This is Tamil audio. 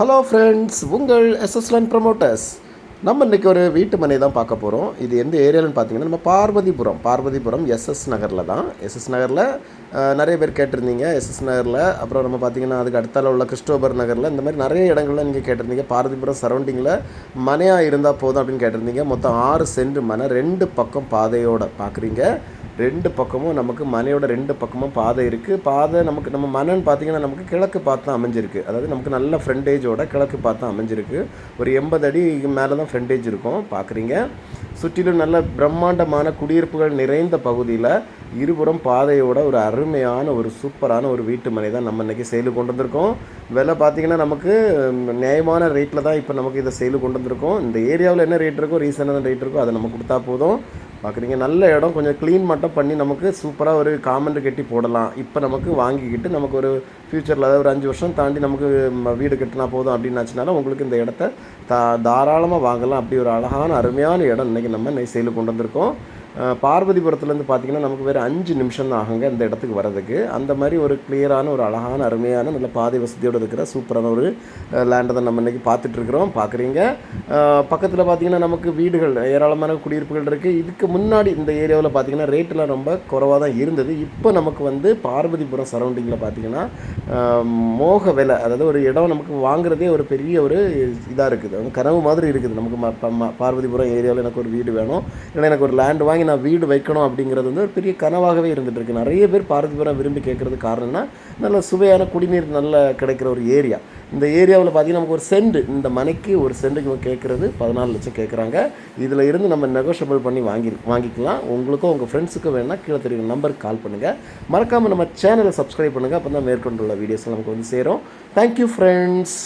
ஹலோ ஃப்ரெண்ட்ஸ் உங்கள் எஸ்எஸ்லன் ப்ரமோட்டர்ஸ் நம்ம இன்றைக்கி ஒரு வீட்டு மனை தான் பார்க்க போகிறோம் இது எந்த ஏரியாலன்னு பார்த்தீங்கன்னா நம்ம பார்வதிபுரம். பார்வதிபுரம் எஸ்எஸ் நகரில் தான். எஸ்எஸ் நகரில் நிறைய பேர் கேட்டிருந்தீங்க. எஸ்எஸ் நகரில் அப்புறம் நம்ம பார்த்தீங்கன்னா அதுக்கு அடுத்தால உள்ள கிறிஸ்டோபர் நகரில் இந்த மாதிரி நிறைய இடங்கள்ல நீங்கள் கேட்டிருந்தீங்க. பார்வதிபுரம் சரௌண்டிங்கில் மனையாக இருந்தால் போதும் அப்படின்னு கேட்டிருந்தீங்க. மொத்தம் ஆறு சென்ட் மனை ரெண்டு பக்கம் பாதையோடு பார்க்குறீங்க ரெண்டு பக்கமும் நமக்கு மனையோட ரெண்டு பக்கமும் பாதை இருக்குது பாதை நமக்கு நம்ம மனன்னு பார்த்தீங்கன்னா நமக்கு கிழக்கு பார்த்து தான் அமைஞ்சிருக்கு. அதாவது நமக்கு நல்ல ஃப்ரண்டேஜோட கிழக்கு பார்த்து தான் அமைஞ்சிருக்கு. ஒரு எண்பது அடி மேலே தான் ஃப்ரண்டேஜ் இருக்கும். பார்க்குறீங்க சுற்றிலும் நல்ல பிரம்மாண்டமான குடியிருப்புகள் நிறைந்த பகுதியில் இருபுறம் பாதையோட ஒரு அருமையான ஒரு சூப்பரான ஒரு வீட்டு மனை தான் நம்ம இன்றைக்கி சேலு கொண்டு வந்திருக்கோம். விலை பார்த்தீங்கன்னா நமக்கு நியாயமான ரேட்டில் தான் இப்போ நமக்கு இதை சேலு கொண்டு வந்திருக்கோம். இந்த ஏரியாவில் என்ன ரேட் இருக்கோ ரீசனான ரேட் இருக்கோ அதை நம்ம கொடுத்தா போதும். பார்க்குறீங்க நல்ல இடம். கொஞ்சம் க்ளீன் மட்டும் பண்ணி நமக்கு சூப்பராக ஒரு காமெண்ட் கட்டி போடலாம். இப்போ நமக்கு வாங்கிக்கிட்டு நமக்கு ஒரு ஃப்யூச்சரில் அதாவது ஒரு அஞ்சு வருஷம் தாண்டி நமக்கு வீடு கட்டினா போதும் அப்படின்னாச்சுனாலும் உங்களுக்கு இந்த இடத்த தா தாராளமாக வாங்கலாம். அப்படி ஒரு அழகான அருமையான இடம் இன்றைக்கி நம்ம நெய் சேலு கொண்டு வந்திருக்கோம். பார்வதிபுரத்துலேருந்து பார்த்தீங்கன்னா நமக்கு வேறு அஞ்சு நிமிஷம் தான் ஆகுங்க இந்த இடத்துக்கு வரதுக்கு அந்த மாதிரி ஒரு கிளியரான ஒரு அழகான அருமையான நல்ல பாதை வசதியோடு இருக்கிற சூப்பரான ஒரு லேண்டை தான் நம்ம இன்றைக்கி பார்த்துட்ருக்குறோம் பார்க்குறீங்க பக்கத்தில் பார்த்திங்கன்னா நமக்கு வீடுகள் ஏராளமான குடியிருப்புகள் இருக்குது இதுக்கு முன்னாடி இந்த ஏரியாவில் பார்த்தீங்கன்னா ரேட்டெலாம் ரொம்ப குறைவாக தான் இருந்தது. இப்போ நமக்கு வந்து பார்வதிபுரம் சரௌண்டிங்கில் பார்த்தீங்கன்னா மோக விலை அதாவது ஒரு இடம் நமக்கு வாங்குறதே ஒரு பெரிய ஒரு இதாக இருக்குது. கனவு மாதிரி இருக்குது. நமக்கு ம- பார்வதிபுரம் ஏரியாவில் எனக்கு ஒரு வீடு வேணும். இல்லைன்னா எனக்கு ஒரு லேண்ட் வாங்கி நான் வீடு வைக்கணும் அப்படிங்கிறது வந்து ஒரு பெரிய கனவாகவே இருந்துகிட்ருக்கு நிறைய பேர் பார்வதிபுரம் விரும்பி கேட்குறது காரணம்னா நல்ல சுவையான குடிநீர் நல்ல கிடைக்கிற ஒரு ஏரியா. இந்த ஏரியாவில் பார்த்தீங்கன்னா நமக்கு ஒரு சென்ட் இந்த மனைக்கு ஒரு சென்ட்டுக்கு இவங்க கேட்குறது பதினாலு லட்சம் கேட்குறாங்க. இதில் இருந்து நம்ம நெகோஷியபிள் பண்ணி வாங்கி வாங்கிக்கலாம். உங்களுக்கும் உங்கள் ஃப்ரெண்ட்ஸுக்கும் வேணால் கீழே தெரியும் நம்பருக்கு கால் பண்ணுங்கள் மறக்காமல் நம்ம சேனலை சப்ஸ்கிரைப் பண்ணுங்கள் அப்போ தான் மேற்கொண்டுள்ள வீடியோஸ் நமக்கு வந்து சேரும். Thank you friends